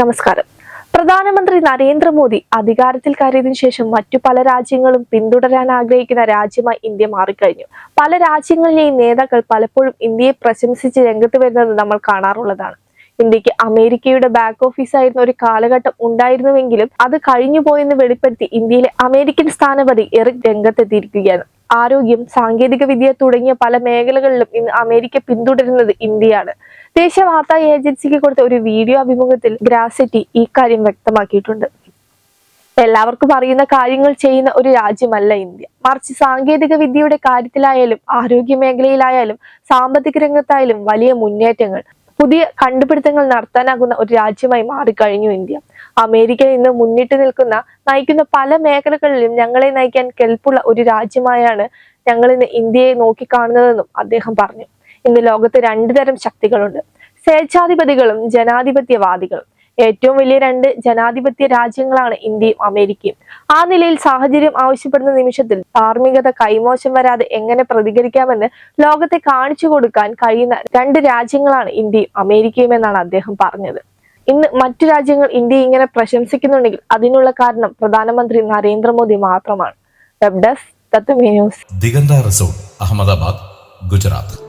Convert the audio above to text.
നമസ്കാരം. പ്രധാനമന്ത്രി നരേന്ദ്രമോദി അധികാരത്തിൽ കയറിയതിനു ശേഷം മറ്റു പല രാജ്യങ്ങളും പിന്തുടരാൻ ആഗ്രഹിക്കുന്ന രാജ്യമായി ഇന്ത്യ മാറിക്കഴിഞ്ഞു. പല രാജ്യങ്ങളിലെയും നേതാക്കൾ പലപ്പോഴും ഇന്ത്യയെ പ്രശംസിച്ച് രംഗത്ത് വരുന്നത് നമ്മൾ കാണാറുള്ളതാണ്. ഇന്ത്യയ്ക്ക് അമേരിക്കയുടെ ബാക്ക് ഓഫീസ് ആയിരുന്ന ഒരു കാലഘട്ടം ഉണ്ടായിരുന്നുവെങ്കിലും അത് കഴിഞ്ഞുപോയെന്ന് വെളിപ്പെടുത്തി ഇന്ത്യയിലെ അമേരിക്കൻ സ്ഥാനപതി എറിക് രംഗത്തെത്തിയിരിക്കുകയാണ്. ആരോഗ്യം സാങ്കേതിക വിദ്യ തുടങ്ങിയ പല മേഖലകളിലും ഇന്ന് അമേരിക്ക പിന്തുടരുന്നത് ഇന്ത്യയാണ്. ദേശീയ വാർത്താ ഏജൻസിക്ക് കൊടുത്ത ഒരു വീഡിയോ അഭിമുഖത്തിൽ ഗ്രാസിറ്റി ഈ കാര്യം വ്യക്തമാക്കിയിട്ടുണ്ട്. എല്ലാവർക്കും അറിയുന്ന കാര്യങ്ങൾ ചെയ്യുന്ന ഒരു രാജ്യമല്ല ഇന്ത്യ. മറിച്ച് സാങ്കേതിക വിദ്യയുടെ കാര്യത്തിലായാലും ആരോഗ്യ മേഖലയിലായാലും സാമ്പത്തിക രംഗത്തായാലും വലിയ മുന്നേറ്റങ്ങൾ പുതിയ കണ്ടുപിടുത്തങ്ങൾ നടത്താനാകുന്ന ഒരു രാജ്യമായി മാറിക്കഴിഞ്ഞു ഇന്ത്യ. അമേരിക്ക ഇന്ന് മുന്നിട്ട് നിൽക്കുന്ന നയിക്കുന്ന പല മേഖലകളിലും ഞങ്ങളെ നയിക്കാൻ കെൽപ്പുള്ള ഒരു രാജ്യമായാണ് ഞങ്ങൾ ഇന്ന് ഇന്ത്യയെ നോക്കിക്കാണുന്നതെന്നും അദ്ദേഹം പറഞ്ഞു. ഇന്ന് ലോകത്ത് രണ്ടു തരം ശക്തികളുണ്ട്. സ്വേച്ഛാധിപതികളും ജനാധിപത്യവാദികളും. ഏറ്റവും വലിയ രണ്ട് ജനാധിപത്യ രാജ്യങ്ങളാണ് ഇന്ത്യയും അമേരിക്കയും. ആ നിലയിൽ സാഹചര്യം ആവശ്യപ്പെടുന്ന നിമിഷത്തിൽ ധാർമ്മികത കൈമോശം വരാതെ എങ്ങനെ പ്രതികരിക്കാമെന്ന് ലോകത്തെ കാണിച്ചു കൊടുക്കാൻ കഴിയുന്ന രണ്ട് രാജ്യങ്ങളാണ് ഇന്ത്യയും അമേരിക്കയും എന്നാണ് അദ്ദേഹം പറഞ്ഞത്. ഇന്ന് മറ്റു രാജ്യങ്ങൾ ഇന്ത്യയെ ഇങ്ങനെ പ്രശംസിക്കുന്നുണ്ടെങ്കിൽ അതിനുള്ള കാരണം പ്രധാനമന്ത്രി നരേന്ദ്രമോദി മാത്രമാണ്. വെബ് ഡെസ്ക് തത്വമേ ന്യൂസ് ദിഗന്ത റിസോർട്ട് അഹമ്മദാബാദ് ഗുജറാത്ത്.